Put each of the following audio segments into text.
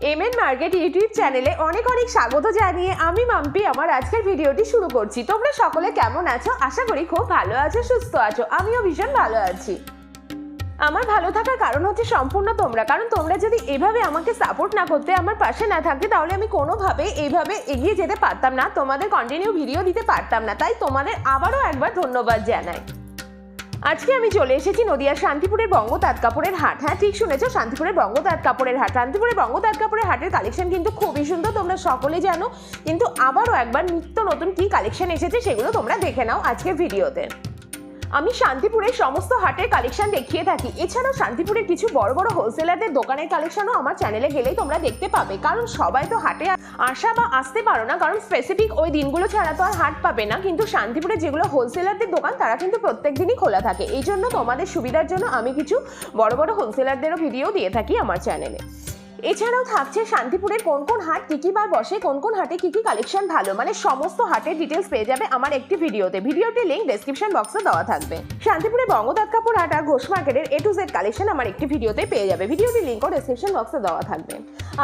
M N market YouTube চ্যানেলে অনেক অনেক স্বাগত জানিয়ে আমি মাম্পি, আমার আজকের ভিডিওটি শুরু করছি। তোমরা সকলে কেমন আছো? আশা করি খুব ভালো আছো, সুস্থ আছো। আমিও ভীষণ ভালো আছি। আমার ভালো থাকার কারণ হচ্ছে সম্পূর্ণ তোমরা। কারণ তোমরা যদি এভাবে আমাকে সাপোর্ট না করতে, আমার পাশে না থাকতে, তাহলে আমি কোনোভাবে এইভাবে এগিয়ে যেতে পারতাম না। তোমাদের কন্টিনিউ ভিডিও দিতে পারতাম না। তাই তোমাদের আবারও একবার ধন্যবাদ জানাই। আজকে আমি চলে এসেছি নদিয়া শান্তিপুরের বঙ্গ তাঁত কাপড়ের হাট। হ্যাঁ ঠিক শুনেছো, শান্তিপুরের বঙ্গ তাঁত কাপড়ের হাট। শান্তিপুরের বঙ্গ তাঁত কাপড়ের হাটের কালেকশন কিন্তু খুবই সুন্দর, তোমরা সকলে জানো। কিন্তু আবারও একবার নিত্য নতুন কি কালেকশন এসেছে সেগুলো তোমরা দেখে নাও আজকের ভিডিওতে আমি শান্তিপুরের সমস্ত হাটের কালেকশন দেখিয়ে থাকি। এছাড়াও শান্তিপুরের কিছু বড় বড় হোলসেলারদের দোকানের কালেকশনও আমার চ্যানেলে গেলেই তোমরা দেখতে পাবে। কারণ সবাই তো হাটে আসা বা আসতে পারো না, কারণ স্পেসিফিক ওই দিনগুলো ছাড়া তো আর হাট পাবে না। কিন্তু শান্তিপুরে যেগুলো হোলসেলারদের দোকান, তারা কিন্তু প্রত্যেক দিনই খোলা থাকে। এই জন্য তোমাদের সুবিধার জন্য আমি কিছু বড় বড় হোলসেলারদেরও ভিডিও দিয়ে থাকি আমার চ্যানেলে এছাড়াও থাকছে শান্তিপুরের কোন কোন হাট কি কি বার বসে কোন কোন হাটে কি কি কালেকশন ভালো মানে সমস্ত হাটের ডিটেলস পেয়ে যাবে আমার একটি ভিডিওতে ভিডিওটির লিঙ্ক ডেসক্রিপশন বক্সে দেওয়া থাকবে। শান্তিপুরে বঙ্গদাত কাপুর হাট আর ঘোষ মার্কেটের এ টু জেড কালেকশন আমার একটি ভিডিওতে পেয়ে যাবে। ভিডিওটির লিঙ্কও ডেসক্রিপশন বক্সে দেওয়া থাকবে।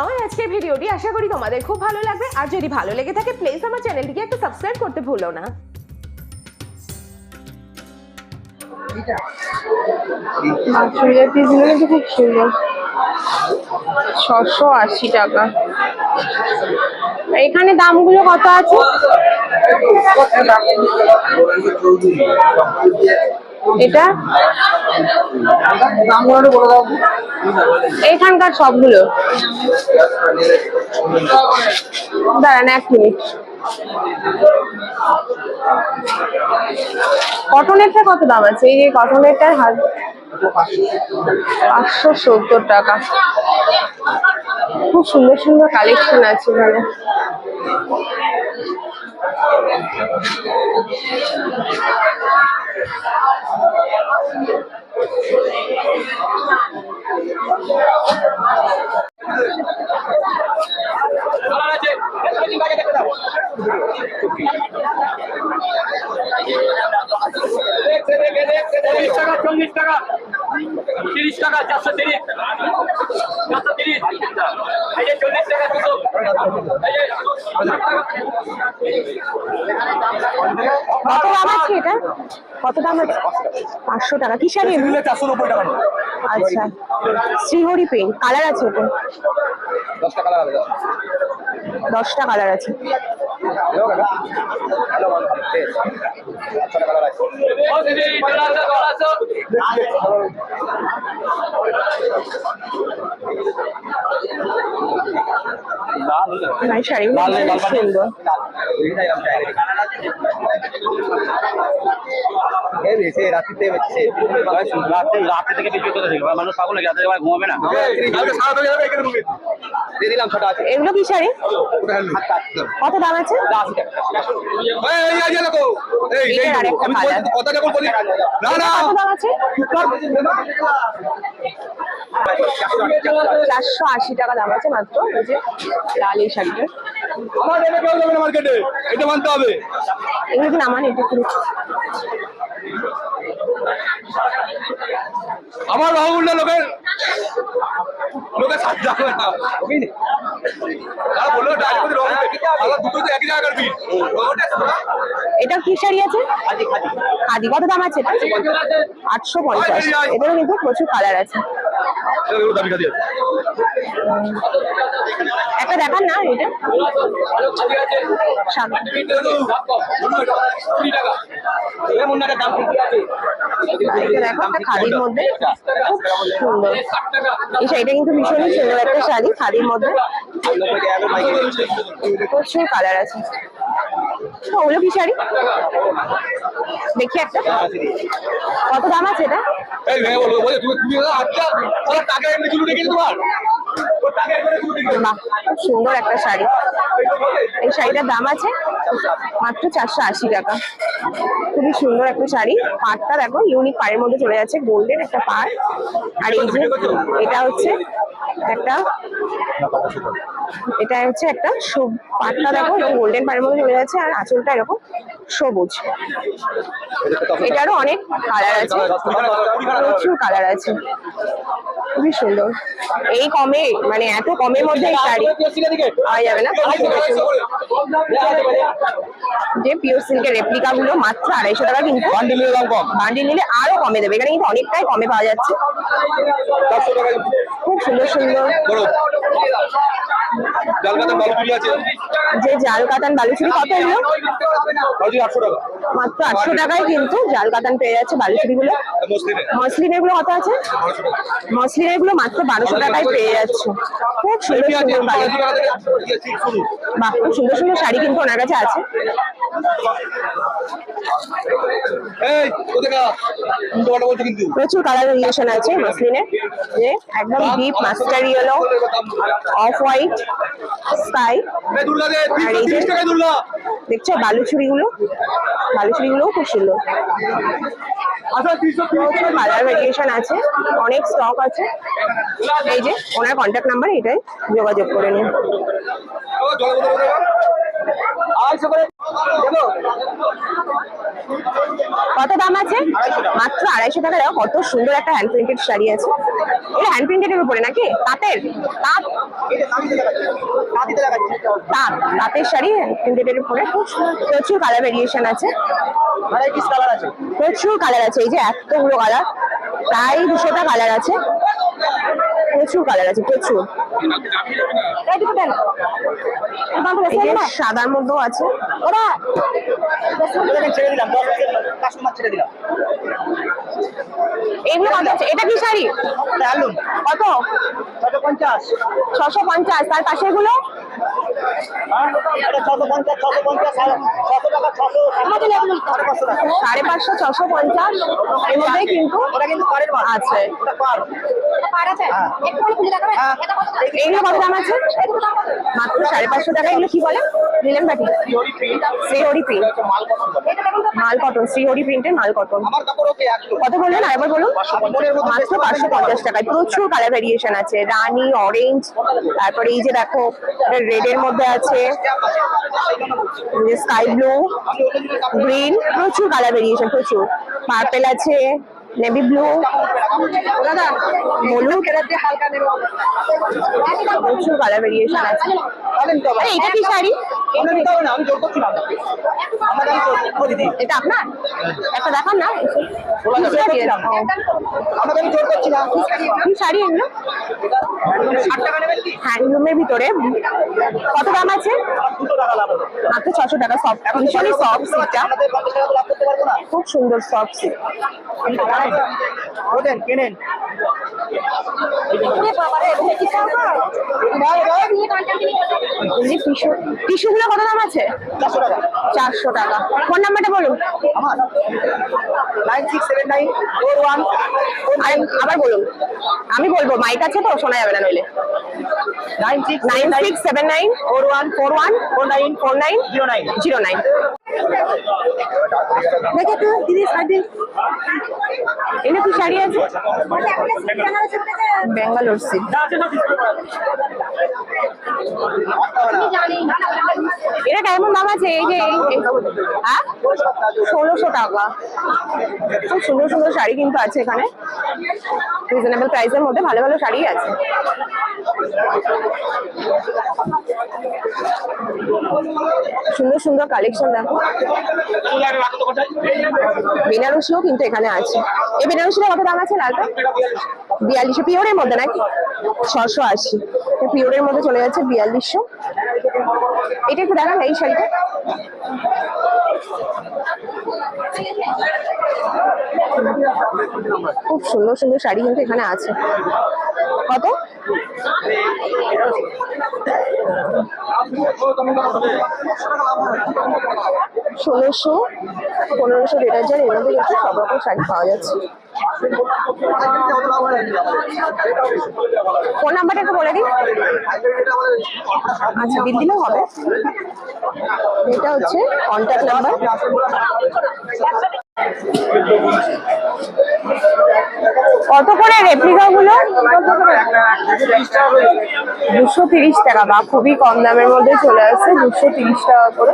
আমার আজকের ভিডিওটি আশা করি তোমাদের খুব ভালো লাগবে। আর যদি ভালো লেগে থাকে প্লিজ আমার চ্যানেলটিকে একটু সাবস্ক্রাইব করতে ভুলো না। চুলের পিসগুলো কিন্তু খুব সুন্দর ছশো আশি টাকা। এখানে দামগুলো কত আছে? এটা? এইখানকার সবগুলো। দাঁড়ান এক মিনিট। কটনেরটা কত দাম আছে? এই যে কটনেরটার হাত পাঁচশো সত্তর টাকা। খুব সুন্দর সুন্দর কালেকশন আছে এখানে চল্লিশ টাকা চল্লিশ টাকা তিরিশ টাকা চারশো তিরিশ চারশো তিরিশ এই যে চল্লিশ টাকা দুশো এই যে কত দাম আছে এটা? কত দাম আছে? পাঁচশো টাকা। কি শাড়ি এগুলো? চারশো নব্বই টাকা। আচ্ছা। শ্রীহরি পেন কালার আছে হবে দশটা কালার আছে। শাড়িগুলো রাত্রে থেকে বিক্রি করে দিল মানুষ পাগল হয়ে গেছে ঘুমাবে না দিয়ে দিলাম ছটা আছে এগুলো কি শাড়ি? কত দাম আছে? চারশো আশি টাকা দাম আছে মাত্র এই যে লাল এই শাড়িটার আমার এটা মার্কেটে এটা মানতে হবে এটা আমার লোকের লোকের সাথে যাবে না। কাটবি এটা কি শাড়ি আছে? খাদি কত দাম আছে? আটশো পঞ্চাশ। এটারও কিন্তু প্রচুর কালার আছে। একটা দেখান না এটা। খাদির মধ্যে। খুব সুন্দর। এই শাড়িটা কিন্তু ভীষণই সুন্দর একটা শাড়ি খাদির মধ্যে। প্রচুর কালার আছে। ওগুলো কি শাড়ি? দেখি একটা। কত দাম আছে এটা? আচ্ছা সুন্দর একটা শাড়ি। এই শাড়িটার দাম আছে মাত্র চারশো আশি টাকা। খুবই সুন্দর একটা শাড়ি। পাড়টা দেখো ইউনিক পাড়ের মধ্যে চলে যাচ্ছে গোল্ডেন একটা পাড়। আর এই যে এটা হচ্ছে একটা এটা হচ্ছে একটা পাড়টা দেখো এরকম গোল্ডেন পাড়ের মধ্যে চলে যাচ্ছে আর আঁচলটা এরকম সবুজ। এটারও অনেক কালার আছে। প্রচুর কালার আছে। খুবই সুন্দর। এই কমে মানে এত কমের মধ্যে এই শাড়ি পাওয়া যাবে না। যে পিওর সিল্কের রেপ্লিকা গুলো মাত্র আড়াইশো টাকা কিন্তু বান্ডিল নিলে আরও কমে দেবে। এখানে কিন্তু অনেকটাই কমে পাওয়া যাচ্ছে। খুব সুন্দর সুন্দর। বড় জালকাতা বালুচুরি আছে যে জাল কাতান বালুচুরি কত এগুলো বালুচুরি আটশো টাকা মাত্র আটশো টাকায় কিন্তু জাল কাতান পেয়ে যাচ্ছে বালুচুরি গুলো মসলিনে মসলিনেরগুলো কত আছে বারোশো টাকা মসলিনেরগুলো মাত্র বারোশো টাকায় পেয়ে যাচ্ছে খুব সুন্দর সুন্দর ইয়ে, বাহ খুব সুন্দর সুন্দর শাড়ি কিন্তু ওনার কাছে আছে প্রচুর কালার ভেরিয়েশন আছে মসলিনের যে একদম deep mustard yellow off white sky আর এই যে- দেখছ বালুচুরি গুলো বালুচুরি গুলোও খুব সুন্দর। আচ্ছা প্রচুর কালার ভেরিয়েশন আছে অনেক স্টক আছে। এই যে ওনার কন্ট্যাক্ট নাম্বার এটাই যোগাযোগ করে নিন। আড়াইশো করে। কত দাম আছে? মাত্র আড়াইশো টাকা দাও, কত সুন্দর একটা হ্যান্ড প্রিন্টেড শাড়ি আছে। এটা হ্যান্ড প্রিন্টেড এর উপরে নাকি? তাঁতের? তাঁত? তাঁত, তাঁতের শাড়ি হ্যান্ড প্রিন্টেড এর উপরে। প্রচুর কালার ভেরিয়েশন আছে। প্রচুর কালার আছে, এই যে এতগুলো কালার প্রায় দুশোটা কালার আছে। প্রচুর কালার আছে, প্রচুর। সাদার মধ্যেও আছে। ওরা ছেড়ে দিলাম দশ কাস্টমার ছেড়ে দিলাম। এগুলো কত আছে? এটা কি শাড়ি? কত? ছশো পঞ্চাশ। ছশো পঞ্চাশ। তার পাশে গুলো সাড়ে পাঁচশো ছশো পঞ্চাশ এর মধ্যেই কিন্তু ওটা কিন্তু পারের আছে। ওটা পার। এগুলো কত দাম আছে? মাত্র সাড়ে পাঁচশো টাকা এগুলো কি বলে? নিলেন বাটি শ্রীহরি প্রিন্ট মাল কটন শ্রীহরি প্রিন্টের মাল কটন কত বললেন? আরেকবার বলুন। মাত্র পাঁচশো পঞ্চাশ টাকায় প্রচুর কালার ভেরিয়েশন আছে। রানী অরেঞ্জ তারপরে এই যে দেখো রেড এর মধ্যে আছে। স্কাই ব্লু গ্রিন প্রচুর কালার ভেরিয়েশন প্রচুর। পার্পেল আছে নেভি ব্লু দাদা হলুদ প্রচুর কালার ভেরিয়েশন আছে। এটা কি শাড়ি? ওটা নিতে হবে না আমি জোর করছি না আমাকে আমি জোর করে এটা আপনার? একটা দেখান না। জোর করছি না। কি শাড়ি এগুলো। হ্যান্ডলুমের ভিতরে। কত দাম আছে? মাত্র ছশো টাকা সফট ভীষণই সফট সিটটা খুব সুন্দর সফট সিট ওদের কেনেন। টিস্যু টিস্যুগুলো কত দাম আছে? চারশো টাকা। ফোন নাম্বারটা বলুন। আমার nine six seven nine four one আবার বলুন। আমি বলব মাইক আছে তো? শোনা যাবে না নইলে। Nine six nine six seven nine four one four one four nine four nine zero nine. Zero nine. দেখে তো দিদি শাড়ি। এনে কি শাড়ি আছে। ব্যাঙ্গালোর সিল্ক। এটা কেমন দাম আছে? এই যে হ্যাঁ ষোলোশো টাকা। খুব সুন্দর সুন্দর শাড়ি কিন্তু আছে এখানে। রিজনেবল প্রাইসের মধ্যে ভালো ভালো শাড়ি আছে। সুন্দর সুন্দর কালেকশন দেখো। বেনারসিও কিন্তু এখানে আছে। এই বেনারসিটা কত দাম আছে লালটা? বিয়াল্লিশশো। পিওরের মধ্যে নাকি? ছশো আশি। পিওরের মধ্যে চলে যাচ্ছে বিয়াল্লিশশো। এটা একটু দেখান এই শাড়িটা। খুব সুন্দর সুন্দর শাড়ি কিন্তু এখানে আছে। কত? ষোলোশো, পনেরোশো, দেড় হাজার, এর মধ্যে কিন্তু সব রকম শাড়ি পাওয়া যাচ্ছে। ফোন নাম্বারটা একটু বলে দিন। আচ্ছা দিন দিলেও হবে। এটা হচ্ছে কন্ট্যাক্ট নাম্বার কত করে রেপ্লিকা গুলো? দুশো তিরিশ টাকা, বা খুবই কম দামের মধ্যে চলে আসছে, দুশো তিরিশ টাকা করে।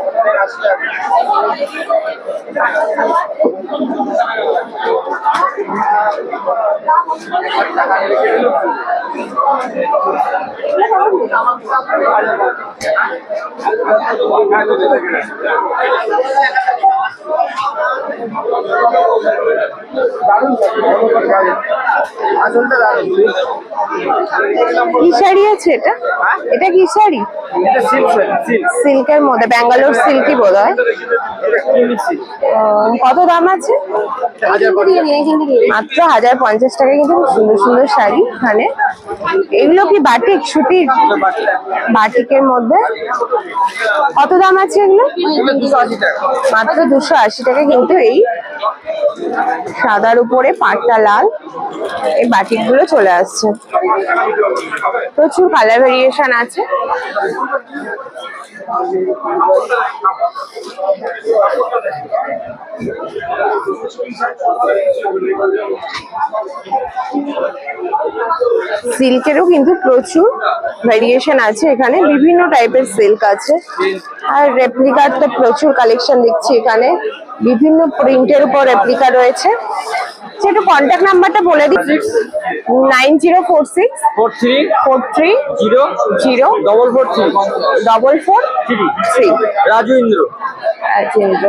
কি শাড়ি আছে এটা? এটা কি শাড়ি? সিল্কের মধ্যে ব্যাঙ্গালোর সিল্কি বোধ হয় কত দাম আছে? মাত্র হাজার পঞ্চাশ টাকা কিন্তু সুন্দর সুন্দর শাড়ি এখানে। এগুলো কি বাটিক সুতির? বাটিকের মধ্যে। কত দাম আছে এগুলো? মাত্র দুশো আশি টাকা কিন্তু এই সাদার উপরে পাটটা লাল। এই বাটিকগুলো চলে আসছে। প্রচুর কালার ভেরিয়েশন আছে। সিল্কেরও কিন্তু প্রচুর ভেরিয়েশন আছে এখানে। বিভিন্ন টাইপের সিল্ক আছে। আর রেপ্লিকার তো প্রচুর কালেকশন দেখছি এখানে। বিভিন্ন প্রিন্টের উপর রেপ্লিকা রয়েছে। আচ্ছা, একটু কন্ট্যাক্ট নাম্বারটা বলে দিচ্ছি nine zero four six four three four three zero zero double four three double four three Raju Indra. Rajendra